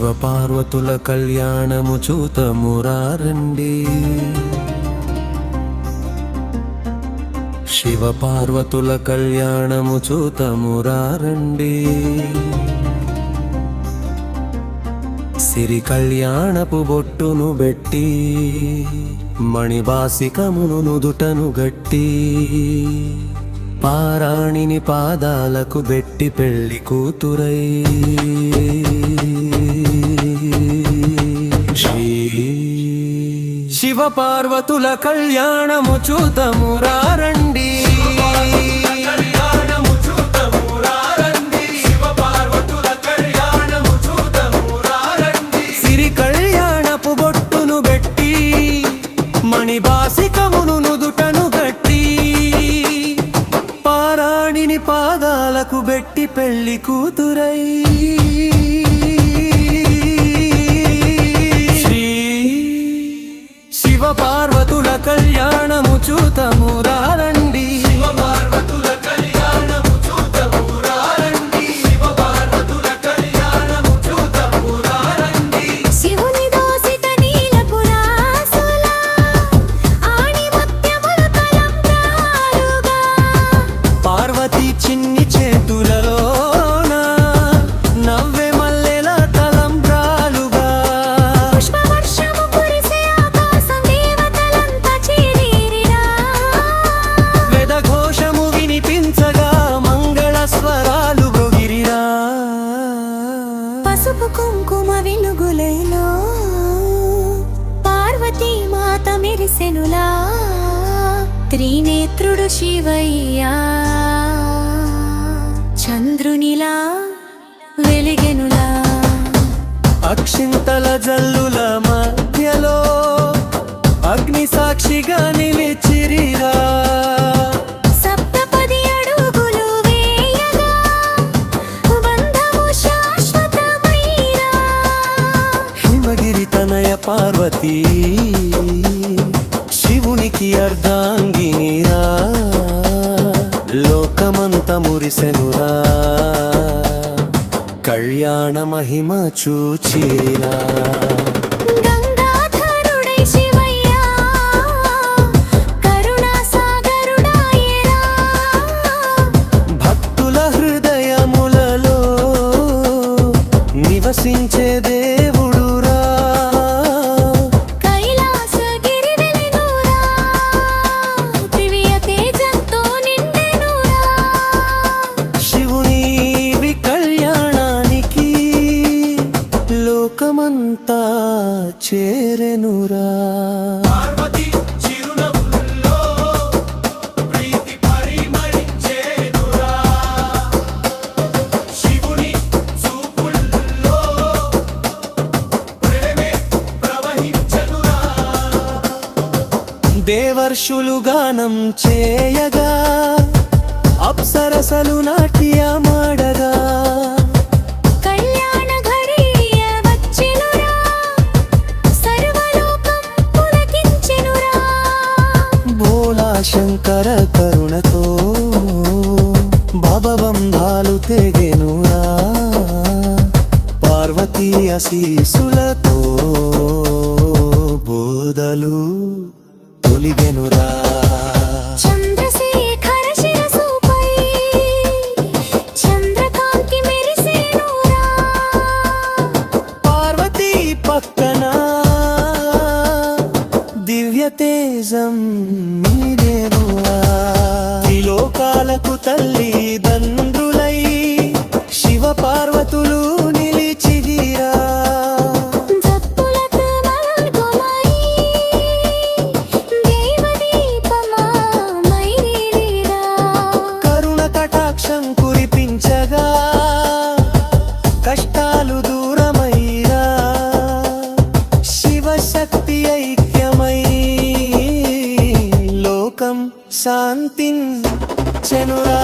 పార్వతుల కళ్యాణము చూతమురారండి. శివ పార్వతుల కళ్యాణము చూతమురారండి. సిరి కళ్యాణపు బొట్టును బెట్టి మణిబాసికమును నుదుటను గట్టి పారాణిని పాదాలకు బెట్టి పెళ్ళి కూతురై. శివపార్వతుల పార్వతుల కళ్యాణము రండి సిరి కళ్యాణపు బొట్టును బెట్టి మణిబాసికమును నుదుటను గట్టి పారాణిని పాదాలకు బెట్టి పెళ్ళి కూతురై. శివ పార్వతుల కళ్యాణము శివుని దోసిత నీలపురాసుల ఆణిముత్యములు తలంబ్రాలుగా. పార్వతి చిన్ని చేతులలోన పసుపు కుంకుమ వెలుగులలో పార్వతీ మాత మెరిసెనులా? త్రినేత్రుడు శివయ్యా? చంద్రునిలా వెలిగెనులా? అక్షింతల జల్లుల మధ్యలో అగ్ని సాక్షిగా నిలిచిరిరా. పార్వతీ శివునికి అర్ధాంగినిరా లోకమంత మురిసెనురా కళ్యాణ మహిమ చూచిరా. నివసించే చేరెనురా. దేవర్షులు గానం చేయగా అప్సరసలు నాట్యమాడగా. భవబంధాలు తెగెనురా. పార్వతీ ఆశీసులతో బోధలు తొలిగెనురా. పక్కన దివ్య తేజం మీరేనురా త్రిలోకాలకు తల్లి కష్టాలు దూరమైరా శివశక్తి ఐక్యమై లోకం శాంతిన్ చెనురా.